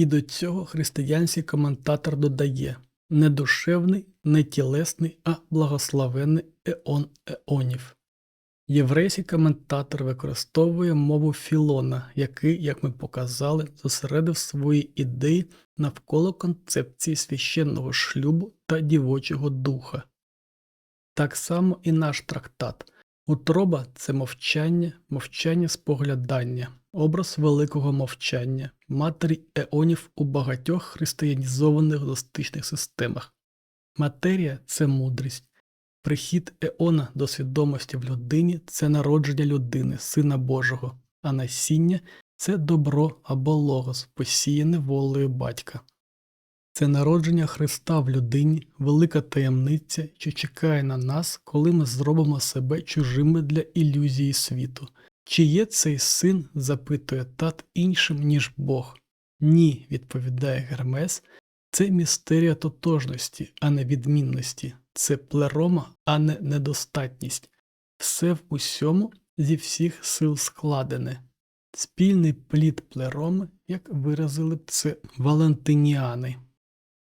І до цього християнський коментатор додає не душевний, не тілесний, а благословенний еон еонів. Єврейський коментатор використовує мову Філона, який, як ми показали, зосередив свої ідеї навколо концепції священного шлюбу та дівочого духа. Так само і наш трактат. Утроба це мовчання, мовчання споглядання, образ великого мовчання, матері еонів у багатьох християнізованих гностичних системах. Матерія це мудрість. Прихід еона до свідомості в людині це народження людини, Сина Божого, а насіння це добро або логос, посіяне волею батька. Це народження Христа в людині, велика таємниця, що чекає на нас, коли ми зробимо себе чужими для ілюзії світу. Чи є цей син? запитує тат іншим, ніж Бог. Ні, відповідає Гермес, це містерія тотожності, а не відмінності, це плерома, а не недостатність. Все в усьому зі всіх сил складене. Спільний плід плероми, як виразили б це валентиніани.